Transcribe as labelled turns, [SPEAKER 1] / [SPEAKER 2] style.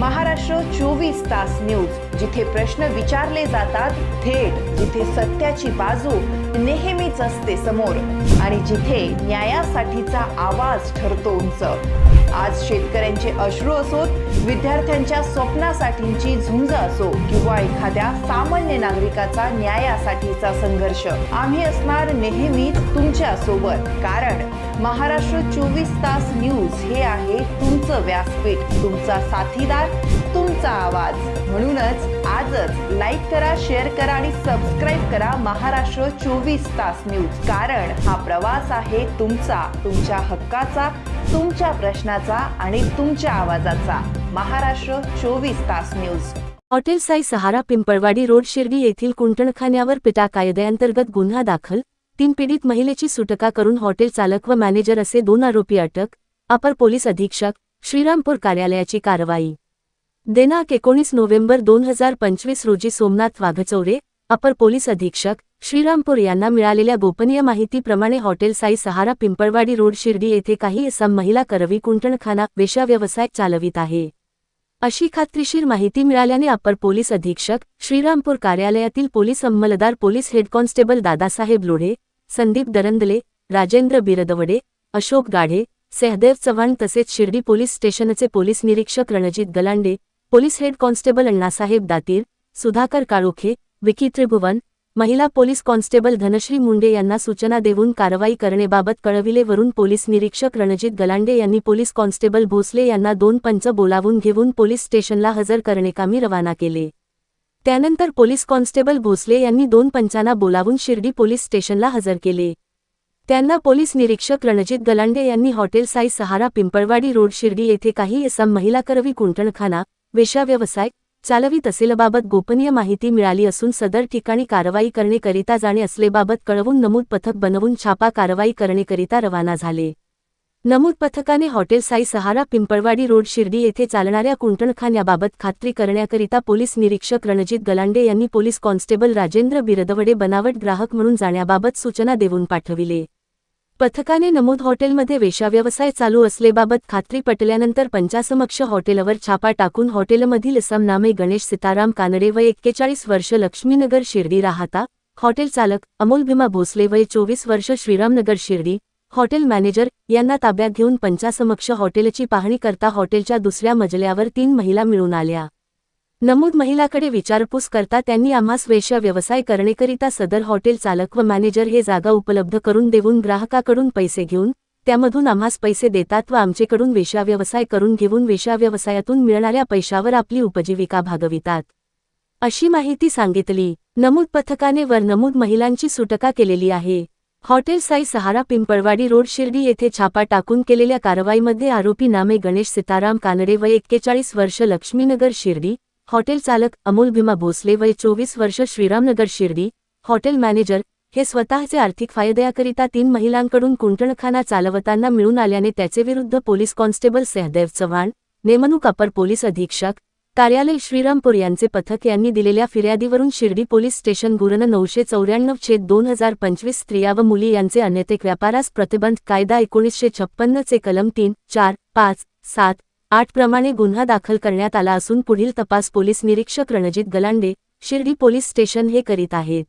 [SPEAKER 1] महाराष्ट्र चोवीस तास न्यूज जिथे प्रश्न विचारले जातात थेट जिथे सत्याची बाजू नेहमीच असते समोर. आणि जिथे न्यायासाठीचा आवाज ठरतो उंच. आज शेतकऱ्यांचे अश्रू असोत विद्यार्थ्यांच्या स्वप्नासाठीची झुंज असो किंवा एखाद्या सामान्य नागरिकाचा न्यायासाठीचा संघर्ष. आम्ही असणार नेहमी तुमच्यासोबत. कारण महाराष्ट्र चोवीस तास न्यूज हे आहे तुमचं व्यासपीठ. तुमचा साथीदार तुमचा आवाज. म्हणूनच आजच लाईक करा शेअर करा आणि सबस्क्राईब करा महाराष्ट्र चोवीस तास न्यूज. कारण हा प्रवास आहे तुमचा तुमच्या हक्काचा तुमच्या प्रश्नाचा. आणि तुमच्या आवाजाचा. महाराष्ट्र चोवीस तास news.
[SPEAKER 2] Hotel Sai Sahara Pimpalwadi road Shirdi येथील कुंटणखान्यावर पिटा कायद्याअंतर्गत गुन्हा दाखल. तीन पीडित महिलेची सुटका करून हॉटेल चालक व मॅनेजर असे दोन आरोपी अटक. अपर पोलीस अधीक्षक श्रीरामपूर कार्यालयाची कारवाई. दिनांक एकोणीस नोव्हेंबर दोन हजार पंचवीस रोजी सोमनाथ वाघचौरे अपर पोलीस अधीक्षक श्रीरामपूर यांना मिळालेल्या गोपनीय माहितीप्रमाणे हॉटेल साई सहारा पिंपळवाडी रोड शिर्डी येथे काही असम महिला करवी कुंटणखाना वेशाव्यवसाय चालवित आहे. अशी खात्रीशीर माहिती मिळाल्याने अपर पोलीस अधीक्षक श्रीरामपूर कार्यालयातील police अंमलदार police head constable Dadasaheb Lodhe Sandeep Darandale Rajendra Birdawade Ashok Gadhe Sahadev Chavan तसेच शिर्डी पोलीस स्टेशनचे पोलीस निरीक्षक Ranjit Galande police head constable Annasaheb Datir Sudhakar Kalokhe Vicky Tribhuvan महिला पोलीस कॉन्स्टेबल धनश्री मुंडे यांना सूचना देऊन कारवाई करणेबाबत कळविलेवरून पोलीस निरीक्षक रणजित गलांडे यांनी पोलीस कॉन्स्टेबल भोसले यांना दोन पंच बोलावून घेऊन पोलीस स्टेशनला हजर करणेकामी रवाना केले. त्यानंतर पोलीस कॉन्स्टेबल भोसले यांनी दोन पंचांना बोलावून शिर्डी पोलीस स्टेशनला हजर केले. त्यांना पोलीस निरीक्षक रणजित गलांडे यांनी हॉटेल साई सहारा पिंपळवाडी रोड शिर्डी येथे काही एसम महिला करवी कुंटणखाना व्यवसाय चालवीत असेलबाबत गोपनीय माहिती मिळाली असून सदर ठिकाणी कारवाई करणेकरिता जाणे असलेबाबत कळवून नमूद पथक बनवून छापा कारवाई करणेकरिता रवाना झाले. नमूद पथकाने हॉटेल साई सहारा पिंपळवाडी रोड शिर्डी येथे चालणाऱ्या कुंटणखान्याबाबत खात्री करण्याकरिता पोलीस निरीक्षक रणजित गलांडे यांनी पोलीस कॉन्स्टेबल राजेंद्र बिरदवडे बनावट ग्राहक म्हणून जाण्याबाबत सूचना देऊन पाठविले. पथकाने नमूद हॉटेलमध्ये वेशाव्यवसाय चालू असलेबाबत खात्री पटल्यानंतर पंचासमक्ष हॉटेलवर छापा टाकून हॉटेलमधील समनामे गणेश सीताराम कानडे वय एक्केचाळीस वर्ष लक्ष्मीनगर शिर्डी राहता हॉटेल चालक अमोल भीमा भोसले वय चोवीस वर्ष श्रीरामनगर शिर्डी हॉटेल मॅनेजर यांना ताब्यात घेऊन पंचासमक्ष हॉटेलची पाहणी करता हॉटेलच्या दुसऱ्या मजल्यावर तीन महिला मिळून आल्या. नमूद महिलाकडे विचारपूस करता त्यांनी आम्हास वेश्या व्यवसाय करणेकरिता सदर हॉटेल चालक व मॅनेजर हे जागा उपलब्ध करून देऊन ग्राहकाकडून पैसे घेऊन त्यामधून आम्हास पैसे देतात व आमचेकडून वेश्या व्यवसाय करून घेऊन वेश्या व्यवसायातून मिळणाऱ्या पैशावर आपली उपजीविका भागवितात. अशी माहिती सांगितली. नमूद पथकाने वर नमूद महिलांची सुटका केलेली आहे. हॉटेल साई सहारा पिंपळवाडी रोड शिर्डी येथे छापा टाकून केलेल्या कारवाईमध्ये आरोपी नामे गणेश सीताराम कानडे व एक्केचाळीस वर्ष लक्ष्मीनगर शिर्डी हॉटेल चालक अमोल भीमा भोसले वय चोवीस वर्ष श्रीरामनगर शिर्डी हॉटेल मॅनेजर हे स्वतःचे आर्थिक फायद्याकरिता तीन महिलांकडून कुंटणखाना चालवताना मिळून आल्याने त्याचे विरुद्ध पोलीस कॉन्स्टेबल सहदेव चव्हाण नेमणूक अपर पोलीस अधीक्षक कार्यालय श्रीरामपूर यांचे पथक यांनी दिलेल्या फिर्यादीवरून शिर्डी पोलीस स्टेशन गुरन नऊशे चौऱ्याण्णव छेद दोन हजार पंचवीस स्त्रिया व मुली यांचे अनैतिक व्यापारास प्रतिबंध कायदा एकोणीसशे छप्पन्नचे कलम तीन चार पाच सात आठप्रमाणे गुन्हा दाखल करण्यात आला असून पुढील तपास पोलीस निरीक्षक रणजित गलांडे शिर्डी पोलीस स्टेशन हे करीत आहेत.